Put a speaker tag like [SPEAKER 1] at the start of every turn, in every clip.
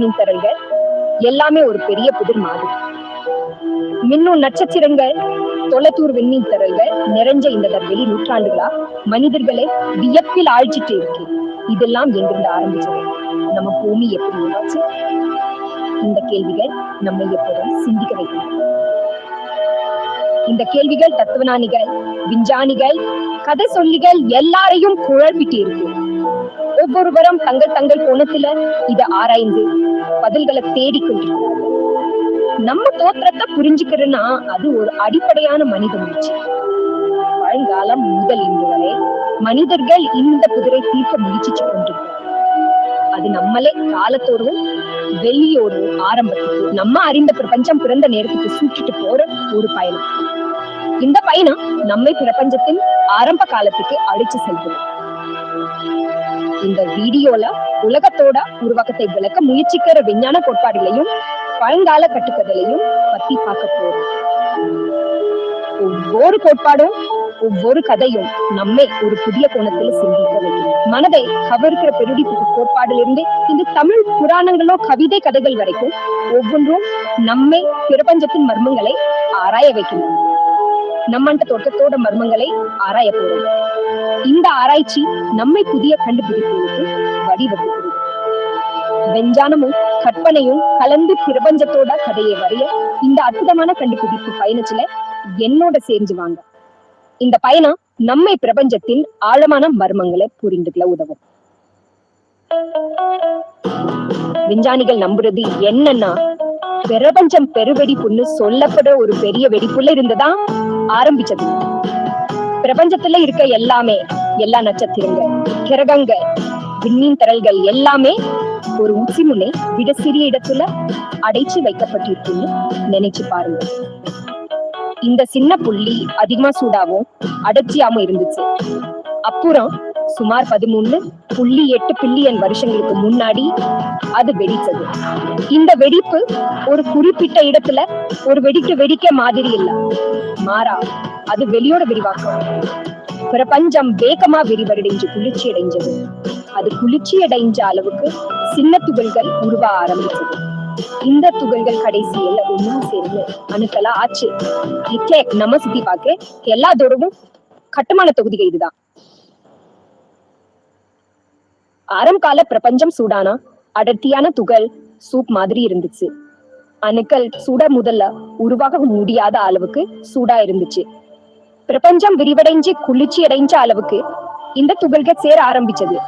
[SPEAKER 1] மின்தரல்கள் எல்லாமே ஒரு பெரிய புதிர் மாதிரி. மின்னும் நட்சத்திரங்கள் தொலைத்தூர் விண்மீன் தரல்கள் நிறைஞ்ச இந்த தர்வெளி நூற்றாண்டுகளா மனிதர்களை வியப்பில் ஆழ்ச்சிட்டு இருக்கு. இதெல்லாம் எங்கிருந்து ஆரம்பிச்சது? நம்ம பூமி எப்படி உருவாச்சு? இந்த கேள்விகள் நம்மை எப்போதும் சிந்திக்க வைக்கின்றன இந்த கேள்விகள் தத்துவஞானிகள் விஞ்ஞானிகள் கதை சொல்லிகள் எல்லாரையும் குழப்பிட்டு இருக்கு. ஒவ்வொருவரும் தங்கள் தங்கள் கோணத்துல இத ஆராய்ந்து பதில்களை தேடிக்கொண்டிருக்கிறார்கள் நம்ம தோற்றத்தை புரிஞ்சுக்கிறதுனா அது ஒரு அடிப்படையான மனித முயற்சி. பழங்காலம் முதல் இன்று வரை மனிதர்கள் இந்த புதிரை தீர்க்க முயற்சிச்சு கொண்டிருக்கிறார் அது நம்மளே காலத்தோடும் வெளியோடும் ஆரம்பத்துக்கு நம்ம அறிந்த பிரபஞ்சம் பிறந்த நேரத்துக்கு சுற்றிட்டு போற ஒரு பயணம். இந்த பயணம் நம்மை பிரபஞ்சத்தின் ஆரம்ப காலத்துக்கு அழைச்சு செல்கிறோம் இந்த வீடியோல உலகத்தோட உருவாக்கத்தை விளக்க முயற்சிக்கிற விஞ்ஞான கோட்பாடுகளையும் பழங்கால கட்டுக்கதையும் பத்தி பார்க்க போறோம். ஒவ்வொரு கோட்பாடும் ஒவ்வொரு கதையும் நம்மை ஒரு புதிய கோணத்துல சிந்திக்க வைக்கும். மனதை கவர்க்கிற பெருடி கோட்பாடிலிருந்து இந்த தமிழ் புராணங்களோ கவிதை கதைகள் வரைக்கும் ஒவ்வொன்றும் நம்மை பிரபஞ்சத்தின் மர்மங்களை ஆராய வைக்கின்றன. நம்மண்ட தோட்டத்தோட மர்மங்களை ஆராய போறோம். இந்த ஆராய்ச்சி நம்மை புதிய கண்டுபிடிப்புகளுக்கு வழிவகுக்கிறது. வெஞ்சானமும் கற்பனையும் கலந்து பிரபஞ்சத்தோட கதையை வரைய இந்த அற்புதமான கண்டுபிடிப்பு பயணத்துல என்னோட சேர்ந்து வாங்க. இந்த பயணம் நம்மை பிரபஞ்சத்தின் ஆழமான மர்மங்களை புரிந்துகொள்ள உதவும். விஞ்ஞானிகள் நம்புறது என்னன்னா பிரபஞ்சம் பெருவெடிப்புன்னு சொல்லப்படுற ஒரு பெரிய வெடிப்புல இருந்ததா? ஆரம்பிச்சது. பிரபஞ்சத்துல இருக்க எல்லாமே எல்லா நட்சத்திரங்கள் கிரகங்கள் விண்மீன் தரல்கள் எல்லாமே ஒரு உச்சி முனை விட சிறிய இடத்துல அடைச்சு வைக்கப்பட்டிருக்குன்னு நினைச்சு பாருங்க. இந்த சின்ன புள்ளி அதிகமா சூடாவும் அடர்ச்சியாவும் இருந்துச்சு. அப்புறம் சுமார் பதிமூணு புள்ளி எட்டு பில்லியன் வருஷங்களுக்கு முன்னாடி அது வெடித்தது. இந்த வெடிப்பு ஒரு குறிப்பிட்ட இடத்துல ஒரு வெடிக்க வெடிக்க மாதிரி இல்ல. மாறா அது வெளியோட விரிவாக்கம். பிரபஞ்சம் வேகமா விரிவடைஞ்சு குளிர்ச்சி அடைஞ்சது. அது குளிர்ச்சி அடைஞ்ச அளவுக்கு சின்ன துகள்கள் உருவ ஆரம்பிச்சது இந்த துகள்கள் கடைசியில் ஒன்னா சேர்ந்து அணுக்களா ஆச்சு. நம்ம சுத்தி பார்க்க எல்லாத்தோடவும் கட்டுமான தொகுதிகள் இதுதான். ஆரம்கால பிரபஞ்சம் சூடானா? அடர்த்தியான துகள் சூப் மாதிரி இருந்துச்சு. அணுக்கள் சுட முதல்ல உருவாக முடியாத அளவுக்கு சூடா இருந்துச்சு. பிரபஞ்சம் விரிவடைஞ்சு குளிர்ச்சி அடைஞ்ச அளவுக்கு இந்த துகள்கள் சேர ஆரம்பிச்சது.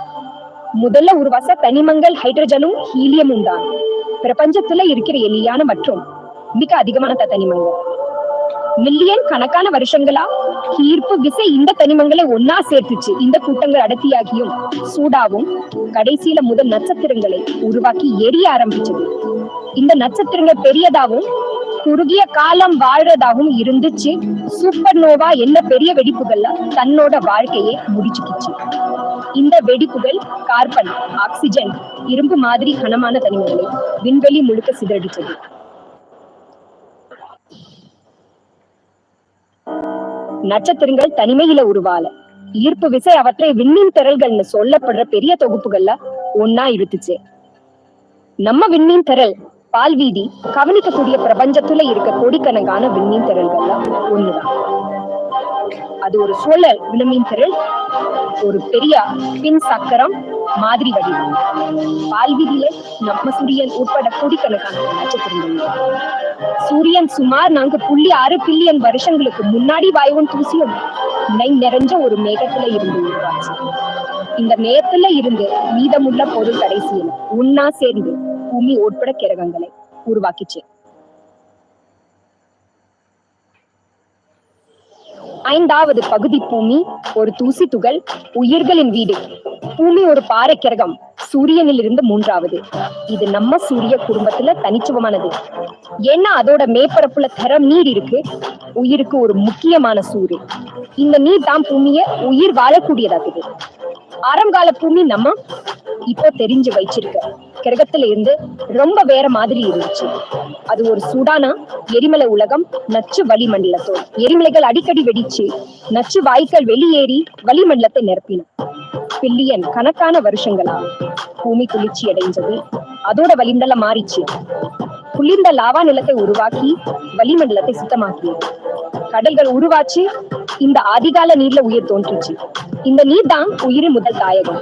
[SPEAKER 1] முதல்ல உருவாச தனிமங்கள் ஹைட்ரஜனும் ஹீலியமும் தான். பிரபஞ்சத்துல இருக்கிற எளியான மற்றும் மிக அதிகமான த- தனிமங்கள். மில்லியன் கணக்கான வருஷங்களா? ஈர்ப்பு விசை இந்த தனிமங்களை ஒன்னா சேர்த்துச்சு. இந்த கூட்டங்கள் அடர்த்தியாகியும் சூடாவும் கடைசியில முதல் நட்சத்திரங்களை உருவாக்கி எரிய ஆரம்பிச்சது. இந்த நட்சத்திரங்கள் பெரியதாகவும் குறுகிய காலம் வாழ்றதாகவும் இருந்துச்சு. சூப்பர் நோவா என்ன பெரிய வெடிப்புகள்ல தன்னோட வாழ்க்கையை முடிச்சுக்கிச்சு. இந்த வெடிப்புகள் கார்பன் ஆக்சிஜன் இரும்பு மாதிரி கனமான தனிமங்களை விண்வெளி முழுக்க சிதறடிச்சது. நட்சத்திரங்கள் தனிமையில உருவால. ஈர்ப்பு விசை அவற்றை விண்மீன் திரள்கள்னு சொல்லப்படுற பெரிய தொகுப்புகள்ல ஒன்னா இருந்துச்சு. நம்ம விண்மீன் திரள் பால்வீதி கவனிக்கக்கூடிய பிரபஞ்சத்துல இருக்க கோடிக்கணக்கான விண்மீன் திரள்கள்ல ஒண்ணுதான். அது ஒரு சோழ விண்மீன் திரள் ஒரு பெரிய பின் சக்கரம் மாதிரி வடிவம். பால்விதியில நம்ம சூரியன் உட்பட கோடிக்கணக்கான நட்சத்திரங்கள் சூரியன் சுமார் நான்கு புள்ளி ஆறு பில்லியன் வருஷங்களுக்கு முன்னாடி வாயுவும் தூசியும் நை நிறைஞ்ச ஒரு மேகத்துல இருந்து உருவாச்சு. இந்த மேகத்துல இருந்து மீதமுள்ள பொருள் கடைசியில் உண்ணா சேர்ந்து பூமி உட்பட கிரகங்களை உருவாக்கிச்சு. ஐந்தாவது பகுதி பூமி ஒரு தூசி துகள் உயிர்களின் வீடு. பூமி ஒரு பாறை கிரகம் சூரியனில் இருந்து மூன்றாவது. இது நம்ம சூரிய குடும்பத்துல தனிச்சுவமானது ஏன்னா அதோட மேற்பரப்புல தரம் நீர் இருக்கு. உயிருக்கு ஒரு முக்கியமான சூறு. இந்த நீர் தான் பூமியை உயிர் வாழக்கூடியதாக்குது. ஆரம்பகால பூமி நம்ம இப்போ தெரிஞ்சு வச்சிருக்க. கிரகத்துல இருந்து ரொம்ப வேற மாதிரி இருந்துச்சு. அது ஒரு சூடான எரிமலை உலகம் நச்சு வளிமண்டலத்தோடு. எரிமலைகள் அடிக்கடி வெடிச்சு நச்சு வாய்க்கள் வெளியேறி வளிமண்டலத்தை நிரப்பின. பில்லியன் கணக்கான வருஷங்களா பூமி குளிர்ச்சி அடைஞ்சது. அதோட வளிமண்டலம் மாறிச்சு. குளிர்ந்த லாவா நிலத்தை உருவாக்கி வளிமண்டலத்தை சுத்தமாக்கியது. கடல்கள் உருவாச்சு இந்த அதிகால நீர்ல உயிர் தோன்றுச்சு. இந்த நீர் தான் உயிரின் முதல் தாயகம்.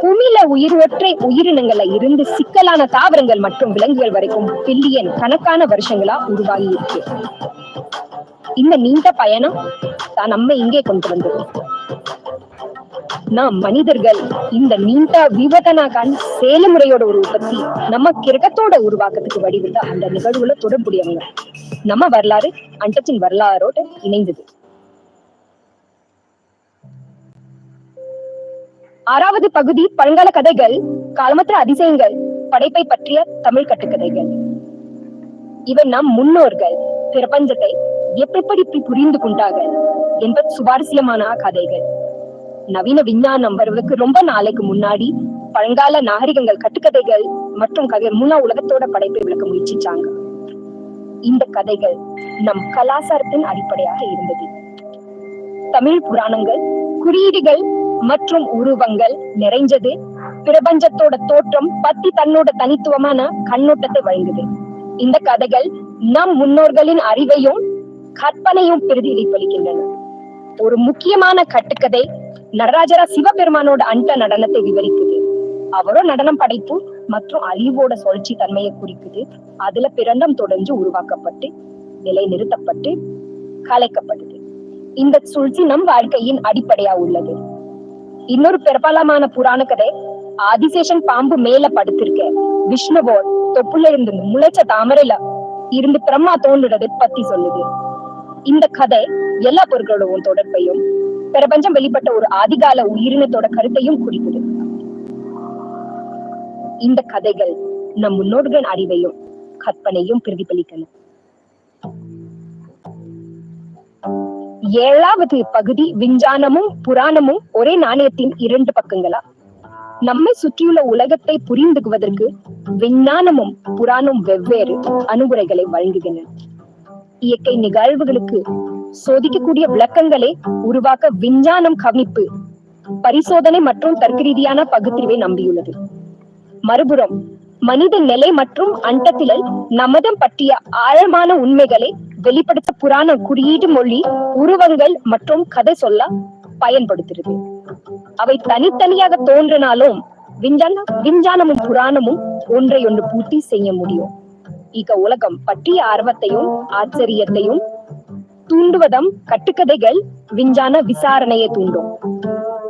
[SPEAKER 1] பூமியில ஒற்றை உயிரினங்கள்ல இருந்து சிக்கலான தாவரங்கள் மற்றும் விலங்குகள் வரைக்கும் பில்லியன் கணக்கான வருஷங்களா உருவாகி இருக்கு. இந்த நீண்ட பயணம் தான் நம்ம இங்கே கொண்டு வந்தது. நாம் மனிதர்கள் இந்த நீண்ட விவதனாகான் செயல்முறையோட ஒரு உற்பத்தி நம்ம கிரகத்தோட உருவாக்கத்துக்கு வடிவிட்ட அந்த நிகழ்வுல தொடர்புடையவங்க. நம்ம வரலாறு அண்டத்தின் வரலாறோட இணைந்தது. ஆறாவது பகுதி பழங்கால கதைகள் காலமற்ற அதிசயங்கள் படைப்பை பற்றிய தமிழ் கட்டுக்கதைகள். இவை நம் முன்னோர்கள் பிரபஞ்சத்தை எப்படி இப்படி புரிந்து கொண்டார்கள் என்பது சுவாரஸ்யமான கதைகள். நவீன விஞ்ஞானம் வருவதற்கு ரொம்ப நாளைக்கு முன்னாடி பழங்கால நாகரிகங்கள் கட்டுக்கதைகள் மற்றும் கதை மூலா உலகத்தோட படைப்பை விளக்க முயற்சிச்சாங்க. இந்த கதைகள் நம் கலாச்சாரத்தின் அடிப்படையாக இருந்தது. தமிழ் புராணங்கள் குறியீடுகள் மற்றும் உருவங்கள் நிறைஞ்சது. பிரபஞ்சத்தோட தோற்றம் பத்தி தன்னோட தனித்துவமான கண்ணோட்டத்தை வழங்குது. இந்த கதைகள் நம் முன்னோர்களின் அறிவையும் கற்பனையும் பிரதிபலிக்கின்றன ஒரு முக்கியமான கட்டுக்கதை நடராஜரா சிவபெருமானோட அண்ட நடனத்தை விவரிக்குது. அவரோ நடனம் படைப்பு மற்றும் அழிவோட சுழற்சி தன்மையை குறிக்குது. அதுல பிறந்தம் தொடர்ந்து உருவாக்கப்பட்டு நிலை நிறுத்தப்பட்டு கலைக்கப்படுது இந்த சுழற்சி நம் வாழ்க்கையின் அடிப்படையா உள்ளது. இன்னொரு பிரபலமான புராண கதை ஆதிசேஷன் பாம்பு மேல படுத்திருக்க. விஷ்ணுவோ தொப்புல இருந்து முளைச்ச தாமரையில இருந்து பிரம்மா தோன்றுறது பத்தி சொல்லுது. இந்த கதை எல்லா பொருட்களோட தொடர்பையும் பிரபஞ்சம் வெளிப்பட்ட ஒரு ஆதிகால உயிரினத்தோட கருத்தையும் குறிக்குது. இந்த கதைகள் நம் முன்னோர்களின் அறிவையும் கற்பனையும் பிரதிபலிக்கணும் ஏழாவது பகுதி விஞ்ஞானமும் புராணமும் ஒரே நாணயத்தின் இரண்டு பக்கங்களா? நம்மை சுற்றியுள்ள உலகத்தை புரிந்துக்குவதற்கு விஞ்ஞானமும் புராணம் வெவ்வேறு அணுகுறைகளை வழங்குகின்றன. இயற்கை நிகழ்வுகளுக்கு சோதிக்கக்கூடிய விளக்கங்களை உருவாக்க விஞ்ஞானம் கவனிப்பு பரிசோதனை மற்றும் தர்க்க ரீதியான பகுத்தறிவை நம்பியுள்ளது. மறுபுறம் மனித நிலை மற்றும் அண்டத்திலல் நமதம் பற்றிய ஆழமான உண்மைகளை வெளிப்படுத்த புராண குறியீடு மொழி உருவங்கள் மற்றும் கதை சொல்ல பயன்படுத்துகிறது. அவை தனித்தனியாக தோன்றினாலும் விஞ்ஞான விஞ்ஞானமும் புராணமும் ஒன்றை ஒன்று பூர்த்தி செய்ய முடியும். இக உலகம் பற்றிய ஆர்வத்தையும் ஆச்சரியத்தையும் தூண்டுவதம் கட்டுக்கதைகள் விஞ்ஞான விசாரணையை தூண்டும்.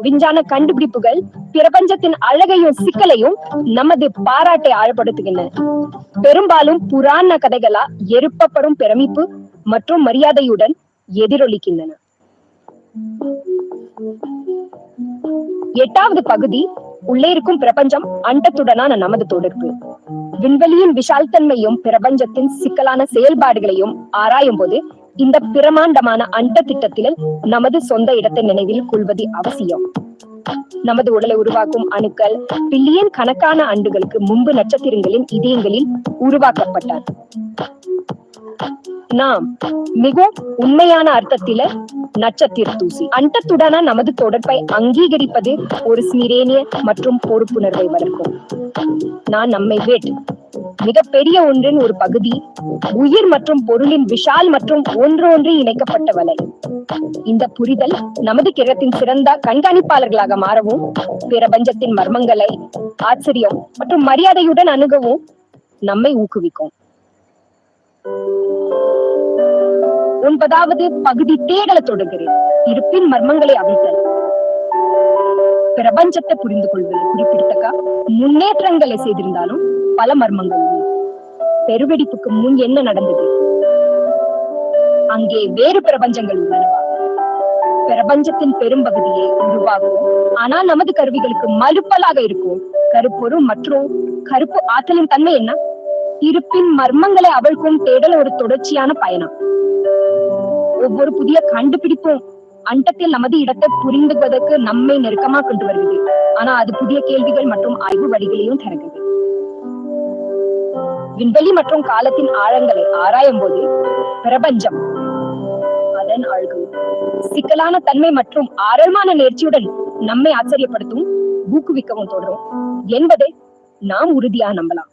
[SPEAKER 1] விஞ்ஞான கண்டுபிடிப்புகள் பிரபஞ்சத்தின் அழகையும் சிக்கலையும் நமது பாராட்டை ஆழப்படுத்துகின்றன பெரும்பாலும் புராண கதைகளா எழுப்பப்படும் பிரமிப்பு மற்றும் மரியாதையுடன் எதிரொலிக்கின்றன. எட்டாவது பகுதி உள்ளே இருக்கும் பிரபஞ்சம் அண்டத்துடனான நமது தொடர்பு. விண்வெளியின் விஷால்தன்மையும் பிரபஞ்சத்தின் சிக்கலான செயல்பாடுகளையும் ஆராயும் போது இந்த பிரமாண்டமான அண்ட திட்டத்தில் நமது சொந்த இடத்தை நினைவில் கொள்வது அவசியம். நமது உடலை உருவாக்கும் அணுக்கள் பில்லியன் கணக்கான ஆண்டுகளுக்கு முன்பு நட்சத்திரங்களின் இதயங்களில் உருவாக்கப்பட்டார் நாம் மிகவும் உண்மையான அர்த்தத்தில நட்சத்திர தூசி. அண்டத்துடனா நமது தொடர்பை அங்கீகரிப்பது ஒரு ஸ்மிரேனிய மற்றும் பொறுப்புணர்வை வளர்க்கும். நான் நம்மை வேட் மிகப்பெரிய ஒன்றின் ஒரு பகுதி உயிர் மற்றும் பொருளின் விஷால் மற்றும் ஒன்றொன்று இணைக்கப்பட்ட வலை இந்த புரிதல் நமது கிரகத்தின் சிறந்த கண்காணிப்பாளர்களாக மாறவும் பிரபஞ்சத்தின் மர்மங்களை ஆச்சரியம் மற்றும் மரியாதையுடன் அணுகவும் நம்மை ஊக்குவிக்கும். ஒன்பதாவது பகுதி தேடல தொடங்குகிறேன் இருப்பின் மர்மங்களை அவிழ்த்தல் பிரபஞ்சத்தை புரிந்து கொள்வது குறிப்பிடத்தக்க? முன்னேற்றங்களை செய்திருந்தாலும் பல மர்மங்கள். பெருவெடிப்புக்கு முன் என்ன நடந்தது? அங்கே வேறு பிரபஞ்சங்கள் உள்ளனவா? பிரபஞ்சத்தின் பெரும்பகுதியை உருவாகும் ஆனால் நமது கருவிகளுக்கு மறுப்பலாக இருக்கும் கருப்பொரு மற்றும் கருப்பு ஆற்றலின் தன்மை என்ன? இருப்பின் மர்மங்களை அவிழ்க்கும் தேடல் ஒரு தொடர்ச்சியான பயணம். ஒவ்வொரு புதிய கண்டுபிடிப்பும் அண்டத்தில் நமது இடத்தை புரிந்துவதற்கு நம்மை நெருக்கமா கொண்டு வருகிறது. ஆனா அது புதிய கேள்விகள் மற்றும் ஆய்வு வழிகளையும் திறக்குது விண்வெளி மற்றும் காலத்தின் ஆழங்களை ஆராயும் போது பிரபஞ்சம் அதன் அழகு. சிக்கலான தன்மை மற்றும் ஆழமான நேர்ச்சியுடன் நம்மை ஆச்சரியப்படுத்தும் ஊக்குவிக்கவும் தொடரும் என்பதை நாம் உறுதியா நம்பலாம்.